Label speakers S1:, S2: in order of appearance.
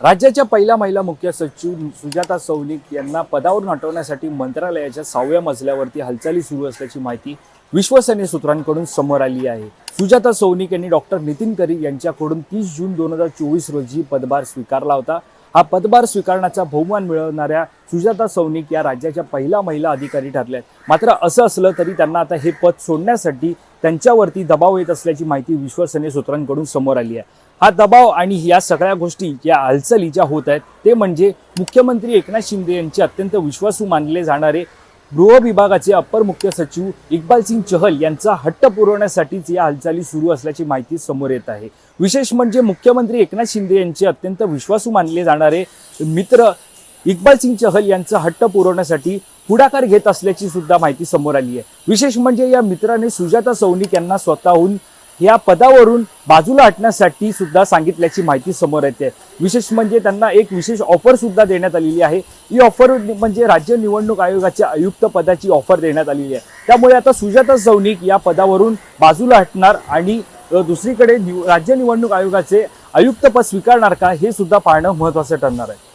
S1: राज्याच्या पहिल्या महिला मुख्य सचिव सुजाता सौनिक यांना पदावरून हटवण्यासाठी मंत्रालयाच्या सहाव्या मजल्यावरती हालचाली सुरू असल्याची माहिती विश्वसनीय सूत्रांकडून समोर आली आहे. सुजाता सौनिक यांनी डॉक्टर नितीन करी यांच्याकडून तीस जून दोन हजार चोवीस रोजी पदभार स्वीकारला होता. हा पदभार स्वीकारण्याचा बहुमान मिळवणाऱ्या सुजाता सौनिक या राज्याच्या पहिल्या महिला अधिकारी ठरल्या आहेत मात्र असं असलं तरी त्यांना आता हे पद सोडण्यासाठी त्यांच्यावरती दबाव येत असल्याची माहिती विश्वसनीय सूत्रांकडून समोर आली आहे. हा दबाव आणि या सगळ्या गोष्टी या हालचाली ज्या होत आहेत ते म्हणजे मुख्यमंत्री एकनाथ शिंदे यांचे अत्यंत विश्वासू मानले जाणारे गृह विभागाचे अप्पर मुख्य सचिव इक्बाल सिंग चहल यांचा हट्ट पुरवण्यासाठीच या हालचाली सुरू असल्याची माहिती समोर येत आहे. विशेष म्हणजे मुख्यमंत्री एकनाथ शिंदे यांचे अत्यंत विश्वासू मानले जाणारे मित्र इक्बाल सिंग चहल यांचा हट्ट पुरवण्यासाठी पुढाकार घेत असल्याची सुद्धा माहिती समोर आली आहे. विशेष म्हणजे या मित्राने सुजाता सौनिक यांना स्वतःहून या पदावरून बाजूला हटण्यासाठी सुद्धा सांगितल्याची माहिती समोर येते. विशेष म्हणजे त्यांना एक विशेष ऑफर सुद्धा देण्यात आलेली आहे. ही ऑफर म्हणजे राज्य निवडणूक आयोगाच्या आयुक्त पदाची ऑफर देण्यात आलेली आहे. त्यामुळे आता सुजाता सौनिक या पदावरून बाजूला हटणार आणि दुसरीकडे निव राज्य निवडणूक आयोगाचे आयुक्तपद स्वीकारणार का हे सुद्धा पाहणं महत्त्वाचं ठरणार आहे.